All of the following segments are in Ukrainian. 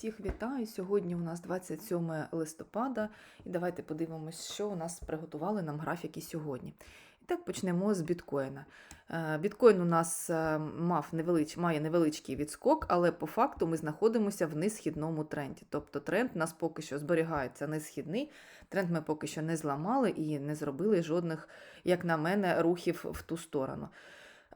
Всіх вітаю. Сьогодні у нас 27 листопада, і давайте подивимось, що у нас приготували нам графіки сьогодні. І так почнемо з біткоїна. Е, Біткоін у нас е, мав невелич, має невеличкий відскок, але по факту ми знаходимося в несхідному тренді. Тобто тренд у нас поки що зберігається несхідний. Тренд ми поки що не зламали і не зробили жодних, як на мене, рухів в ту сторону.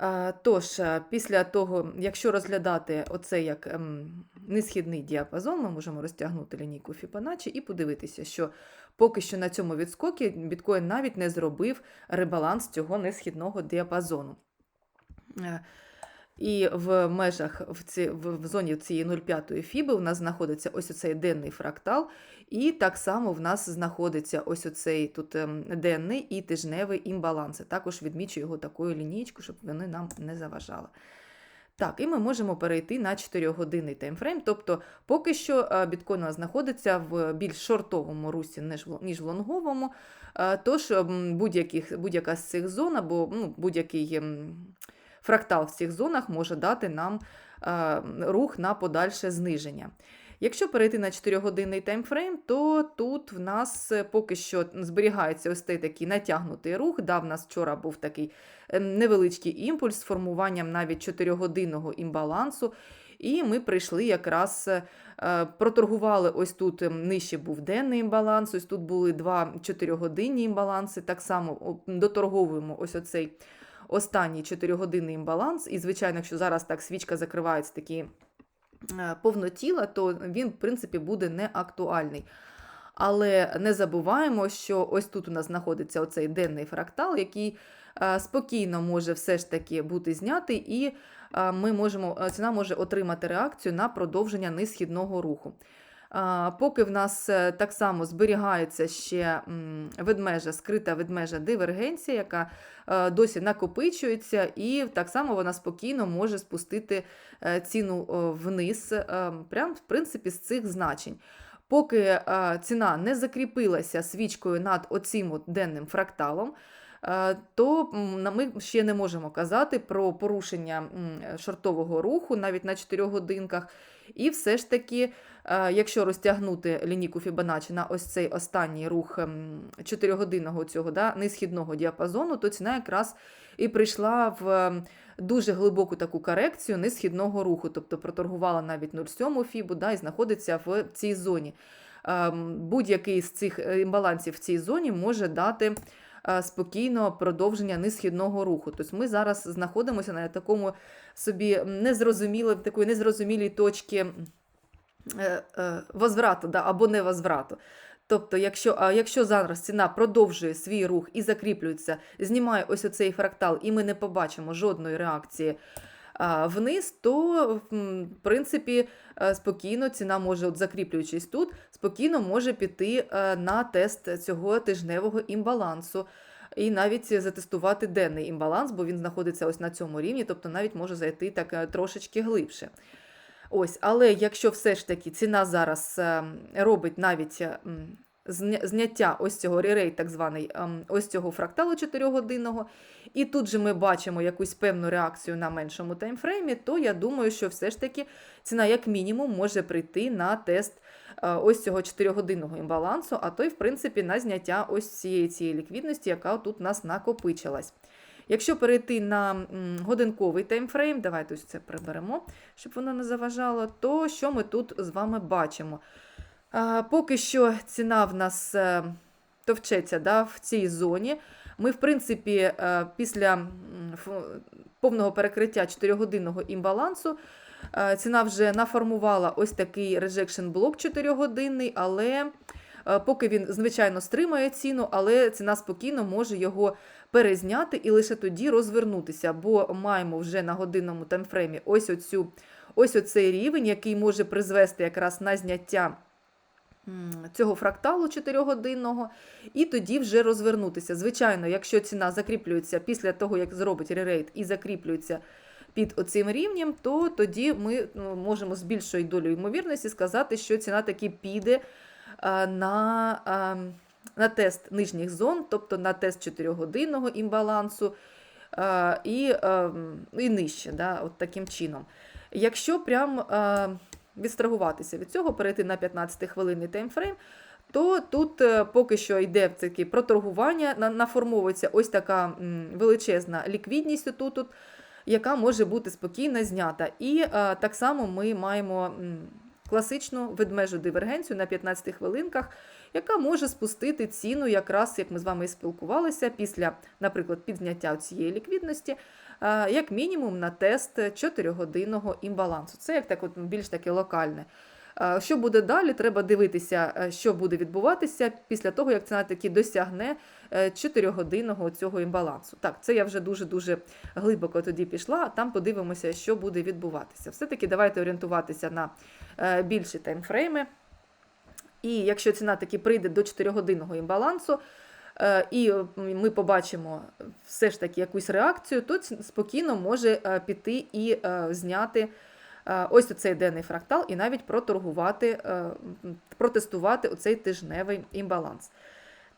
Е, Тож, е, після того, якщо розглядати оце як ем, несхідний діапазон, ми можемо розтягнути лінійку Фібоначчі і подивитися, що поки що на цьому відскокі біткоін навіть не зробив ребаланс цього несхідного діапазону. І в межах в, ці, в, в зоні цієї 0,5 фіби у нас знаходиться ось оцей денний фрактал, і так само в нас знаходиться ось оцей тут ем, денний і тижневий імбаланси. Також відмічу його такою лінієчкою, щоб вони нам не заважали. Так, і ми можемо перейти на 4-годинний таймфрейм. Тобто, поки що е, біткоін знаходиться в більш шортовому русі, ніж в- в лонговому. Е, Тож будь-яка з цих зон або ну, будь-який ем, фрактал в цих зонах може дати нам е, рух на подальше зниження. Якщо перейти на 4-годинний таймфрейм, то тут в нас е, поки що зберігається ось цей такий натягнутий рух. Да, в нас вчора був такий е, невеличкий імпульс з формуванням навіть 4-годинного імбалансу. І ми прийшли якраз, проторгували ось тут ем, нижче був денний імбаланс, ось тут були два 4-годинні імбаланси. Так само доторговуємо ось оцей останній 4-годинний імбаланс. І, звичайно, якщо зараз так свічка закривається такі е, повнотіла, то він, в принципі, буде не актуальний. Але не забуваємо, що ось тут у нас знаходиться оцей денний фрактал, який е, спокійно може все ж таки бути знятий, і е, ми можемо, ціна може отримати реакцію на продовження несхідного руху. Поки в нас е, так само зберігається ще ведмежа, скрита ведмежа дивергенція, яка е, досі накопичується, і так само вона спокійно може спустити е, ціну вниз, прям в принципі з цих значень. Поки ціна не закріпилася свічкою над оцим денним фракталом, то ми ще не можемо казати про порушення шортового руху навіть на 4 годинках. І все ж таки, якщо розтягнути лінійку Fibonacci на ось цей останній рух 4-годинного цього да, несхідного діапазону, то ціна якраз і прийшла в ем, дуже глибоку таку корекцію несхідного руху, тобто проторгувала навіть 0,7 фібу да, і знаходиться в цій зоні. Ем, Будь-який з цих е, імбалансів в цій зоні може дати е, спокійно продовження несхідного руху. Тобто ми зараз знаходимося на такому собі незрозумілій, такої незрозумілій точці е, е, возврату да, або невозврату. Тобто, якщо, а якщо зараз ціна продовжує свій рух і закріплюється, знімає ось оцей фрактал, і ми не побачимо жодної реакції а, вниз, то в принципі е, спокійно ціна може, от закріплюючись тут, спокійно може піти е, на тест цього тижневого імбалансу. І навіть затестувати денний імбаланс, бо він знаходиться ось на цьому рівні, тобто навіть може зайти так е, трошечки глибше. Ось, але якщо все ж таки ціна зараз е, робить навіть е, м, зня- зняття ось цього ререйт, так званий, ем, ось цього фракталу 4-годинного, і тут же ми бачимо якусь певну реакцію на меншому таймфреймі, то я думаю, що все ж таки ціна як мінімум може прийти на тест е, ось цього 4-годинного імбалансу, а то й в принципі на зняття ось цієї цієї ліквідності, яка тут у нас накопичилась. Якщо перейти на годинковий таймфрейм, давайте ось це приберемо, щоб воно не заважало, то що ми тут з вами бачимо? Поки що ціна в нас е, товчеться да, в цій зоні. Ми, в принципі, е, після повного перекриття 4-годинного імбалансу е, ціна вже наформувала ось такий rejection блок 4-годинний, але поки він, звичайно, стримує ціну, але ціна спокійно може його перезняти і лише тоді розвернутися, бо маємо вже на годинному таймфреймі ось оцю, ось оцей рівень, який може призвести якраз на зняття цього фракталу 4-годинного, і тоді вже розвернутися. Звичайно, якщо ціна закріплюється після того, як зробить ререйт і закріплюється під оцим рівнем, то тоді ми ну, можемо з більшою долею ймовірності сказати, що ціна таки піде на, на тест нижніх зон, тобто на тест 4-годинного імбалансу і, і нижче, да, от таким чином. Якщо прям відстрагуватися від цього, перейти на 15-хвилинний таймфрейм, то тут е, поки що йде таке проторгування, наформовується ось така величезна ліквідність тут, тут, яка може бути спокійно знята. І е, так само ми маємо класичну ведмежу дивергенцію на 15 хвилинках, яка може спустити ціну, якраз як ми з вами і спілкувалися, після, наприклад, підняття цієї ліквідності, е, як мінімум на тест 4-годинного імбалансу. Це як так, от, більш таке локальне. Е, Що буде далі? Треба дивитися, е, що буде відбуватися після того, як ціна таки досягне 4-годинного цього імбалансу. Так, це я вже дуже-дуже глибоко тоді пішла, там подивимося, що буде відбуватися. Все-таки давайте орієнтуватися на е, більші таймфрейми. І якщо ціна таки прийде до 4-годинного імбалансу, е, і е, ми побачимо все ж таки якусь реакцію, то спокійно може е, піти і е, зняти е, ось оцей денний фрактал і навіть проторгувати, е, протестувати оцей тижневий імбаланс.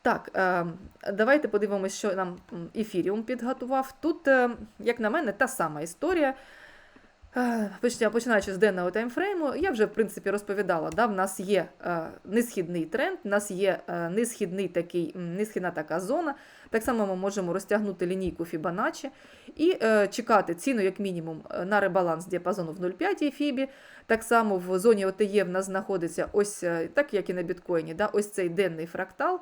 Так, е, давайте подивимося, що нам ефіріум підготував. Тут, е, як на мене, та сама історія. Е, Починаючи з денного таймфрейму, я вже в принципі розповідала, да, в нас є е, несхідний тренд, в нас є е, несхідний такий, несхідна така зона. Так само ми можемо розтягнути лінійку Fibonacci і чекати ціну, як мінімум, на ребаланс діапазону в 0,5 фібі. Так само в зоні ОТЄ в нас знаходиться ось так, як і на біткоїні, да, ось цей денний фрактал.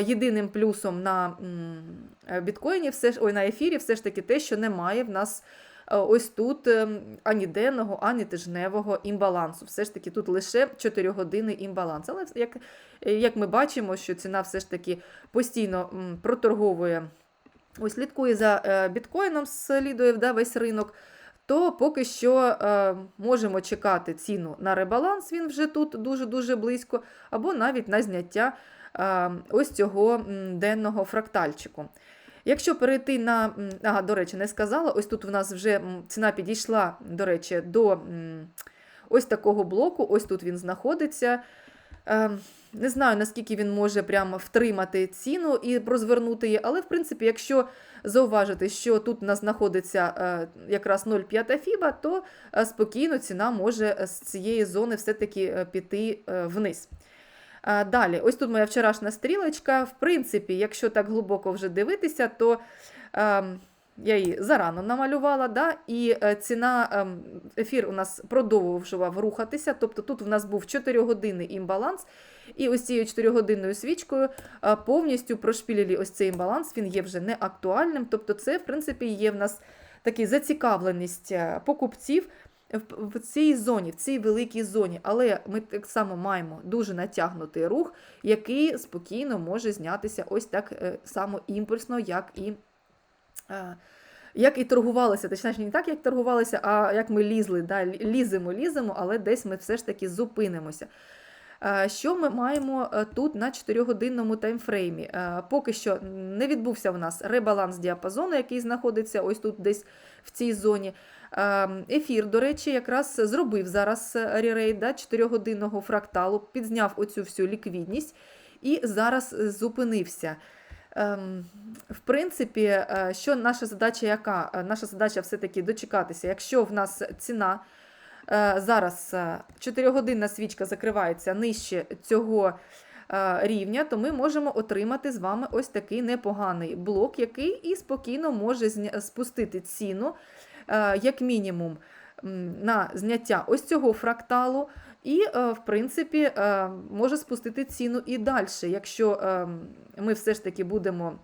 Єдиним плюсом на біткоїні, все ж ой, на ефірі, все ж таки те, що немає в нас ось тут ем, ані денного, ані тижневого імбалансу. Все ж таки тут лише 4 години імбаланс. Але як, е, як ми бачимо, що ціна все ж таки постійно проторговує, ось слідкує за е, біткоїном, слідує да, весь ринок. То поки що е, можемо чекати ціну на ребаланс, він вже тут дуже-дуже близько, або навіть на зняття е, ось цього денного фрактальчику. Якщо перейти на, ага, до речі, не сказала, ось тут в нас вже ціна підійшла, до речі, до ось такого блоку, ось тут він знаходиться. Е, Не знаю, наскільки він може прямо втримати ціну і розвернути її, але в принципі, якщо зауважити, що тут у нас знаходиться е, якраз 0,5 фіба, то е, спокійно ціна може з цієї зони все-таки е, піти вниз. Далі, ось тут моя вчорашня стрілочка. В принципі, якщо так глибоко вже дивитися, то ем, я її зарано намалювала, да? і е, ціна ем, ефір у нас продовжував рухатися. Тобто тут у нас був 4 години імбаланс, і ось цією 4-годинною свічкою е, повністю прошпілили ось цей імбаланс, він є вже не актуальним. Тобто, це, в принципі, є в нас така зацікавленість е, покупців в, цій зоні, в цій великій зоні. Але ми так само маємо дуже натягнутий рух, який спокійно може знятися ось так е, само імпульсно, як і. е, Як і торгувалися, точніше, не так, як торгувалися, а як ми лізли, да, ліземо, ліземо, але десь ми все ж таки зупинимося. Е, Що ми маємо е, тут на 4-годинному таймфреймі? Е, Поки що не відбувся в нас ребаланс діапазону, який знаходиться ось тут десь в цій зоні. Е, Ефір, до речі, якраз зробив зараз ререйд да, 4-годинного фракталу, підзняв оцю всю ліквідність і зараз зупинився. Ем, В принципі, що наша задача яка? Наша задача все-таки дочекатися. Якщо в нас ціна зараз 4-годинна свічка закривається нижче цього е, рівня, то ми можемо отримати з вами ось такий непоганий блок, який і спокійно може спустити ціну, е, як мінімум, на зняття ось цього фракталу. І, е, в принципі, е, може спустити ціну і далі, якщо е, ми все ж таки будемо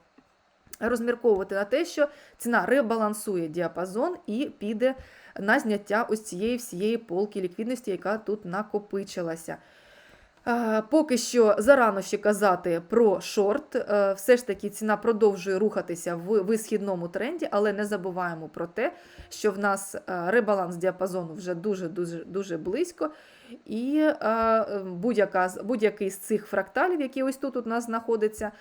розмірковувати на те, що ціна ребалансує діапазон і піде на зняття ось цієї всієї полки ліквідності, яка тут накопичилася. Поки що зарано ще казати про шорт. Е, Все ж таки ціна продовжує рухатися в висхідному тренді, але не забуваємо про те, що в нас е, ребаланс діапазону вже дуже дуже близько. І е, будь-який з цих фракталів, які ось тут у нас знаходиться,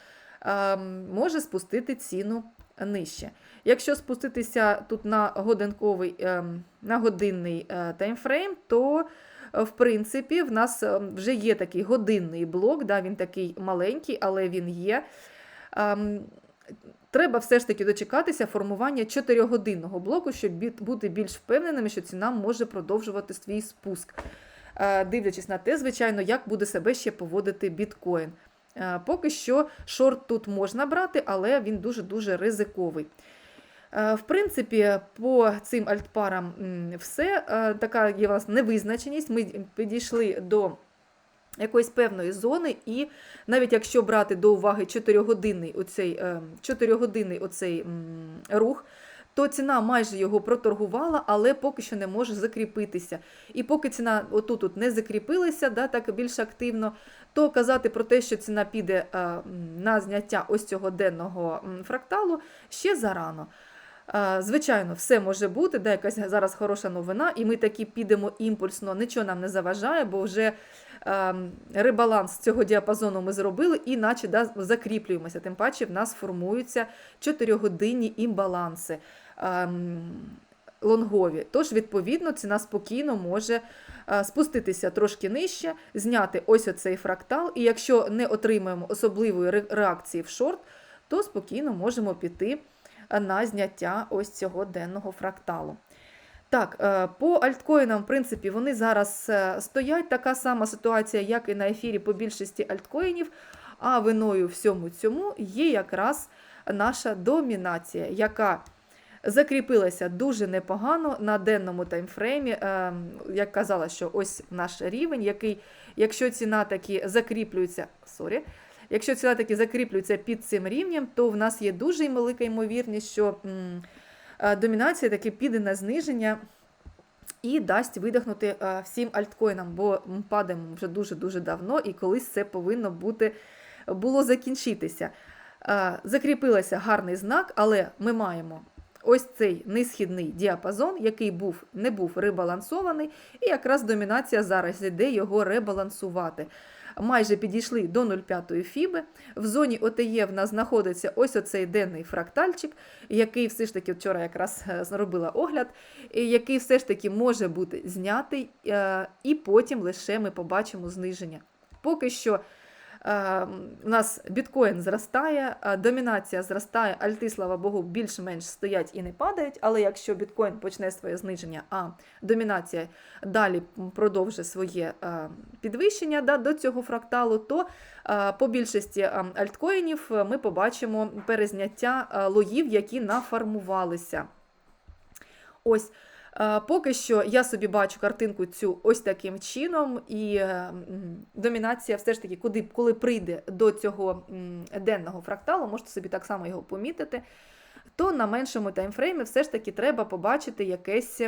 е, може спустити ціну нижче. Якщо спуститися тут на годинковий, е, на годинний е, таймфрейм, то е, в принципі в нас е, вже є такий годинний блок, да, він такий маленький, але він є. Ем, Треба все ж таки дочекатися формування 4-годинного блоку, щоб бути більш впевненими, що ціна може продовжувати свій спуск. дивлячись на те, звичайно, як буде себе ще поводити біткоін. Е, Поки що шорт тут можна брати, але він дуже-дуже ризиковий. Е, В принципі, по цим альтпарам все. Е, Така є у нас невизначеність. Ми підійшли до якоїсь певної зони, і навіть якщо брати до уваги 4-годинний оцей, е, 4-годинний оцей рух, то ціна майже його проторгувала, але поки що не може закріпитися. І поки ціна отут от не закріпилася, да, так більш активно, то казати про те, що ціна піде е, на зняття ось цього денного фракталу, ще зарано. Е, Звичайно, все може бути, да, якась зараз хороша новина, і ми таки підемо імпульсно, нічого нам не заважає, бо вже е, ребаланс цього діапазону ми зробили, і наче да, закріплюємося. Тим паче в нас формуються 4-годинні імбаланси лонгові. Тож, відповідно, ціна спокійно може е, спуститися трошки нижче, зняти ось оцей фрактал, і якщо не отримаємо особливої реакції в шорт, то спокійно можемо піти е, на зняття ось цього денного фракталу. Так, е, по альткоїнам, в принципі, вони зараз стоять. Така сама ситуація, як і на ефірі по більшості альткоїнів. А виною всьому цьому є якраз наша домінація, яка закріпилася дуже непогано на денному таймфреймі. Е, Як казала, що ось наш рівень, який, якщо ціна таки закріплюється, сорі, якщо ціна таки закріплюється під цим рівнем, то в нас є дуже велика ймовірність, що е, домінація таки піде на зниження. І дасть видихнути е, всім альткоїнам, бо ми падаємо вже дуже-дуже давно, і колись це повинно бути, було закінчитися. Закріпилася гарний знак, але ми маємо ось цей несхідний діапазон, який був, не був ребалансований, і якраз домінація зараз йде його ребалансувати. Майже підійшли до 0,5 фіби. В зоні ОТЄ в нас знаходиться ось оцей денний фрактальчик, який все ж таки вчора якраз е, зробила огляд, який все ж таки може бути знятий, е, і потім лише ми побачимо зниження. Поки що е, у нас біткоін зростає, е, домінація зростає, альти, слава Богу, більш-менш стоять і не падають. Але якщо біткоін почне своє зниження, а домінація далі продовжить своє е, підвищення да, до цього фракталу, то е, по більшості е, альткоїнів ми побачимо перезняття лоїв, які нафармувалися. Ось. Поки що я собі бачу картинку цю ось таким чином, і е, домінація все ж таки, куди, коли прийде до цього денного фракталу, можете собі так само його помітити, то на меншому таймфреймі все ж таки треба побачити якесь,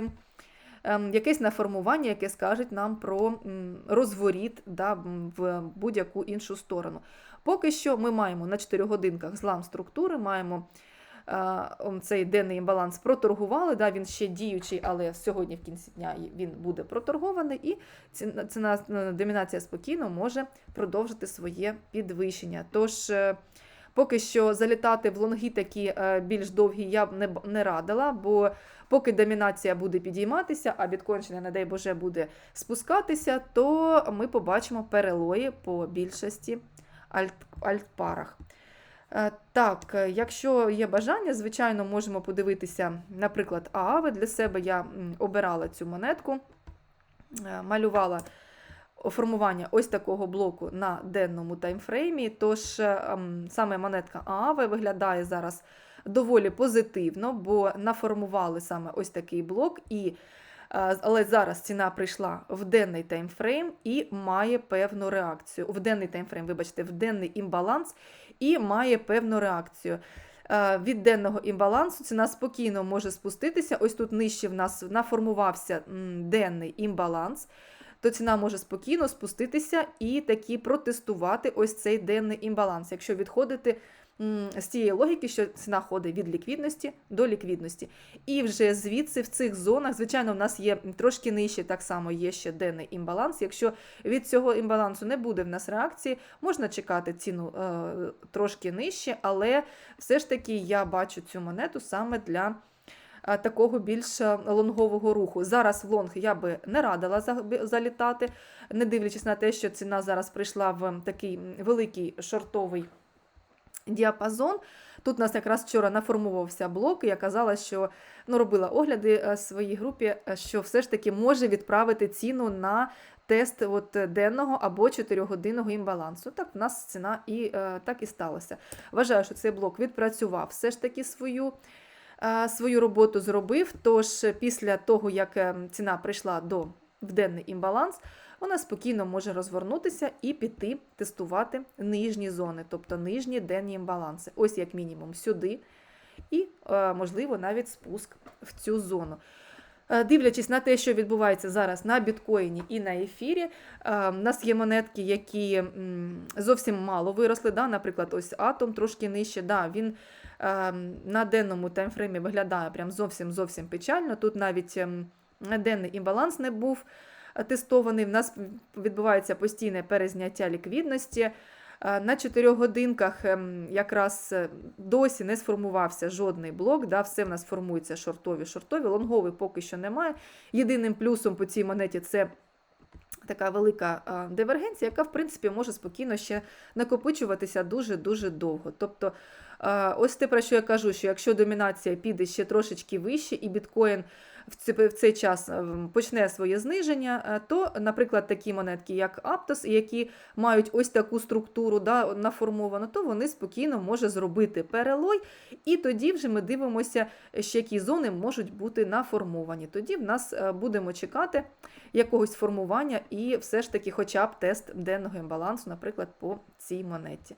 ем, якесь наформування, яке скаже нам про розворіт да, в будь-яку іншу сторону. Поки що ми маємо на 4 годинках злам структури, маємо цей денний імбаланс проторгували. Да, він ще діючий, але сьогодні в кінці дня він буде проторгований, і ціна, е, домінація спокійно може продовжити своє підвищення. Тож, е, поки що залітати в лонги такі е, більш довгі я б не, не радила, бо поки домінація буде підійматися, а біткоін, не дай Боже, буде спускатися, то ми побачимо перелої по більшості альт, альтпарах. Е, Так, е, якщо є бажання, звичайно, можемо подивитися, наприклад, ААВи. Для себе я обирала цю монетку, е, малювала формування ось такого блоку на денному таймфреймі. Тож саме монетка ААВи виглядає зараз доволі позитивно, бо наформували саме ось такий блок. і але зараз ціна прийшла в денний таймфрейм і має певну реакцію. В денний таймфрейм, вибачте, в денний імбаланс і має певну реакцію. Від денного імбалансу ціна спокійно може спуститися. Ось тут нижче в нас наформувався денний імбаланс. То ціна може спокійно спуститися і таки протестувати ось цей денний імбаланс. Якщо відходити з тієї логіки, що ціна ходить від ліквідності до ліквідності. І вже звідси в цих зонах, звичайно, в нас є трошки нижче, так само є ще денний імбаланс. Якщо від цього імбалансу не буде в нас реакції, можна чекати ціну е, трошки нижче, але все ж таки я бачу цю монету саме для е, такого більш е, лонгового руху. Зараз в лонг я би не радила залітати, не дивлячись на те, що ціна зараз прийшла в такий великий шортовий діапазон. Тут у нас якраз вчора наформувався блок, і я казала, що ну, робила огляди е, своїй групі, е, що все ж таки може відправити ціну на тест от, денного або 4-годинного імбалансу. Так, в нас ціна і е, так і сталося. Вважаю, що цей блок відпрацював все ж таки свою. Свою роботу зробив, тож після того, як е, ціна прийшла до в денний імбаланс, вона спокійно може розвернутися і піти тестувати нижні зони, тобто нижні денні імбаланси. Ось як мінімум сюди, і, е, можливо, навіть спуск в цю зону. Е, Дивлячись на те, що відбувається зараз на біткоїні і на ефірі, е, в нас є монетки, які зовсім мало виросли. Да? Наприклад, ось атом трошки нижче. Да, він е, на денному таймфреймі виглядає прям зовсім зовсім печально. Тут навіть ем, денний імбаланс не був е, тестований. В нас відбувається постійне перезняття ліквідності. Е, На 4 годинках ем, якраз е, досі не сформувався жодний блок. Да, все в нас формується шортові, шортові, лонговий поки що немає. Єдиним плюсом по цій монеті це така велика е, дивергенція, яка, в принципі, може спокійно ще накопичуватися дуже-дуже довго. Тобто, ось те, про що я кажу, що якщо домінація піде ще трошечки вище, і біткоін в цей, час е, почне своє зниження, е, то, наприклад, такі монетки, як Aptos, які мають ось таку структуру да, наформовану, то вони спокійно можуть зробити перелой, і тоді вже ми дивимося, ще які зони можуть бути наформовані. Тоді в нас е, будемо чекати якогось формування і все ж таки хоча б тест денного імбалансу, наприклад, по цій монеті.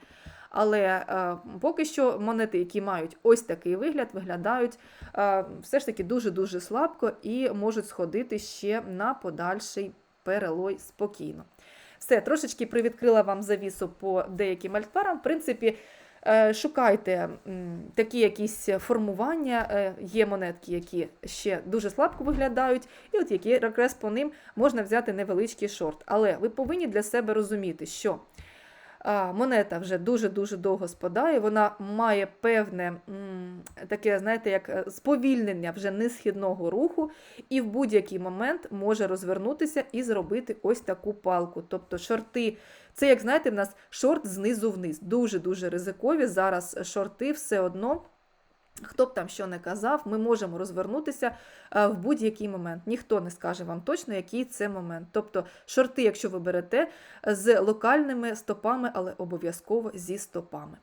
Але е, поки що монети, які мають ось такий вигляд, виглядають е, все ж таки дуже-дуже слабко і можуть сходити ще на подальший перелой спокійно. Все, трошечки привідкрила вам завісу по деяким альтпарам. В принципі, е, шукайте такі якісь формування. Є монетки, які ще дуже слабко виглядають, і от які якраз по ним можна взяти невеличкий шорт. Але ви повинні для себе розуміти, що монета вже дуже-дуже довго спадає, вона має певне таке, знаєте, як е, сповільнення вже несхідного руху, і в будь-який момент може розвернутися і зробити ось таку палку. Тобто шорти, це, як знаєте, в нас шорт знизу вниз. Дуже-дуже ризикові. Зараз шорти все одно. Хто б там що не казав, ми можемо розвернутися е, в будь-який момент. Ніхто не скаже вам точно, який це момент. Тобто шорти, якщо ви берете, з локальними стопами, але обов'язково зі стопами.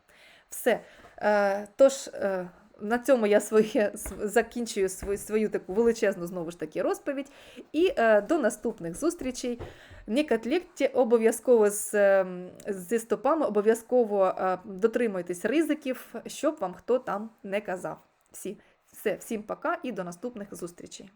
Все. Е, Тож, е, на цьому я своє, закінчую свою, свою таку величезну знову ж таки розповідь. І е, до наступних зустрічей. Не котлетті, обов'язково з, ем, зі стопами, обов'язково е, дотримуйтесь ризиків, щоб вам хто там не казав. Всі, все, всім пока і до наступних зустрічей.